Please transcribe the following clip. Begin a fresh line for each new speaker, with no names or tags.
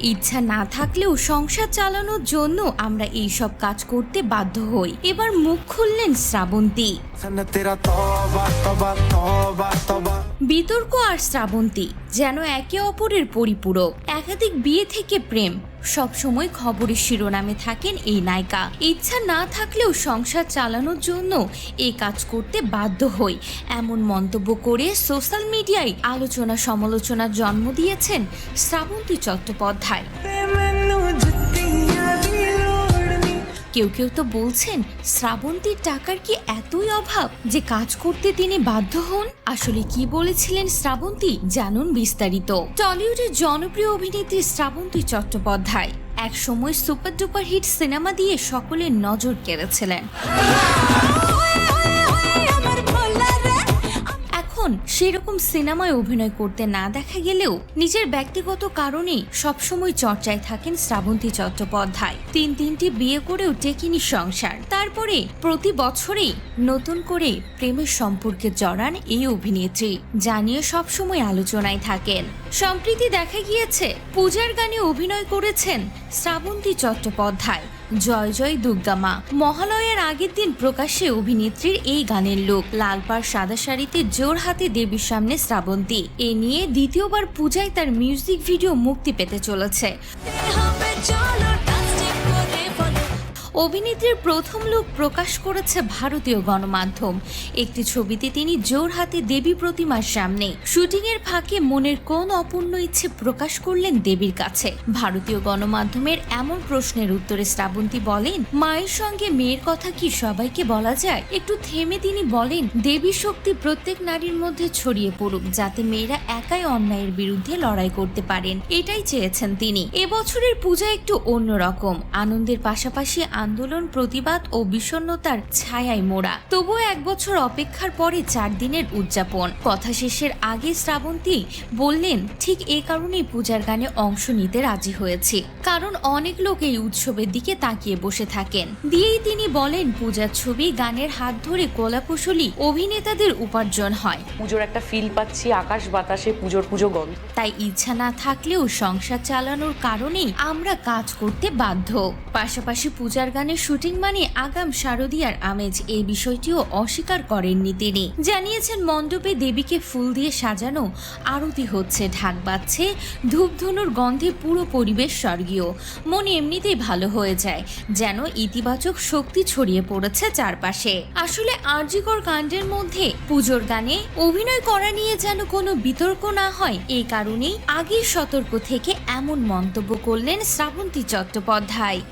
ইচ্ছা না থাকলেও সংসার চালানোর জন্য আমরা এই সব কাজ করতে বাধ্য হই। এবার মুখ খুললেন শ্রাবন্তী। বিতর্ক আর শ্রাবন্তী যেন একে অপরের পরিপূরক একাধিক বিয়ে থেকে প্রেম। সবসময় খবরের শিরোনামে থাকেন এই নায়িকা। ইচ্ছা না থাকলেও সংসার চালানোর জন্য এই কাজ করতে বাধ্য হই। এমন মন্তব্য করে সোশ্যাল মিডিয়ায় আলোচনা সমালোচনার জন্ম দিয়েছেন শ্রাবন্তী চট্টোপাধ্যায়। কেউ কেউ তো বলছেন, শ্রাবন্তীর টাকার কি এতই অভাব যে কাজ করতে তিনি বাধ্য হন? আসলে কি বলেছিলেন শ্রাবন্তী? জানুন বিস্তারিত। টলিউডের জনপ্রিয় অভিনেত্রী শ্রাবন্তী চট্টোপাধ্যায় এক সময় সুপার ডুপার হিট সিনেমা দিয়ে সকলের নজর কেড়েছিলেন। এখন সেরকম সিনেমায় অভিনয় করতে না দেখা গেলেও নিজের ব্যক্তিগত কারণে সবসময় চর্চায় থাকেন শ্রাবন্তী চট্টোপাধ্যায়। তিন তিনটি বিয়ে করেও টেকিনি সংসার। তারপরে প্রতি বছরেই নতুন করে প্রেমের সম্পর্কে জড়ান এই অভিনেত্রী জানিয়ে সবসময় আলোচনায় থাকেন। সম্প্রীতি দেখা গিয়েছে, পূজার গানে অভিনয় করেছেন শ্রাবন্তী চট্টোপাধ্যায়, জয় জয় দুর্গামা মহালয়ের আগের দিন প্রকাশ্যে অভিনেত্রীর এই গানের লোক। লালপার সাদা শাড়িতে জোর হাতে দেবীর সামনে শ্রাবন্তী। এ নিয়ে দ্বিতীয়বার পূজায় তার মিউজিক ভিডিও মুক্তি পেতে চলেছে। অভিনেত্রীর প্রথম লুক প্রকাশ করেছে ভারতীয় গণমাধ্যম। একটি ছবিতে তিনি জোর হাতে দেবী প্রতিমার সামনে। শুটিং এর ফাঁকে মনের কোন অপূর্ণ ইচ্ছে প্রকাশ করলেন দেবীর কাছে। ভারতীয় গণমাধ্যমের এমন প্রশ্নের উত্তরে শ্রাবন্তী বলেন, মায়ের সঙ্গে মেয়ের কথা কি সবাইকে বলা যায়? একটু থেমে তিনি বলেন, দেবী শক্তি প্রত্যেক নারীর মধ্যে ছড়িয়ে পড়ুক, যাতে মেয়েরা একাই অন্যায়ের বিরুদ্ধে লড়াই করতে পারেন। এটাই চেয়েছেন তিনি। এবছরের পূজা একটু অন্যরকম আনন্দের পাশাপাশি আন্দোলন প্রতিবাদ ও বিষণ্ণতার ছায়ায় মোড়া। তবুও এক বছর অপেক্ষার পরে চার দিনের উদযাপন। কথা শেষের আগে শ্রাবন্তী বললেন ঠিক এ কারণেই পূজার গানে অংশ নিতে রাজি হয়েছে। কারণ অনেক লোক এই উৎসবের দিকে তাকিয়ে বসে থাকেন। দিয়েই তিনি বলেন পূজার ছবি গানের হাত ধরে কলাকুশলী অভিনেতাদের উপার্জন হয়।
পুজোর একটা ফিল পাচ্ছি আকাশ বাতাসে পুজোর পুজো গন্ধ।
তাই ইচ্ছা না থাকলেও সংসার চালানোর কারণেই আমরা কাজ করতে বাধ্য। পাশাপাশি পূজার গানের শুটিং মানে আগাম শারদীয়ার আমেজ। এই বিষয়টিও অস্বীকার করেননি তিনি। জানিয়েছেন, মণ্ডপে দেবীকে ফুল দিয়ে সাজানো, আরতি হচ্ছে, ঢাক বাজছে, ধূপধনুর গন্ধে পুরো পরিবেশ স্বর্গীয়। মন এমনিতেই ভালো হয়ে যায়, যেন ইতিবাচক শক্তি ছড়িয়ে পড়েছে চারপাশে। আসলে আরজিকর কাণ্ডের মধ্যে পুজোর গানে অভিনয় করা নিয়ে যেন কোনো বিতর্ক না হয় এই কারণেই আগেই সতর্ক থেকে এমন মন্তব্য করলেন শ্রাবন্তী চট্টোপাধ্যায়।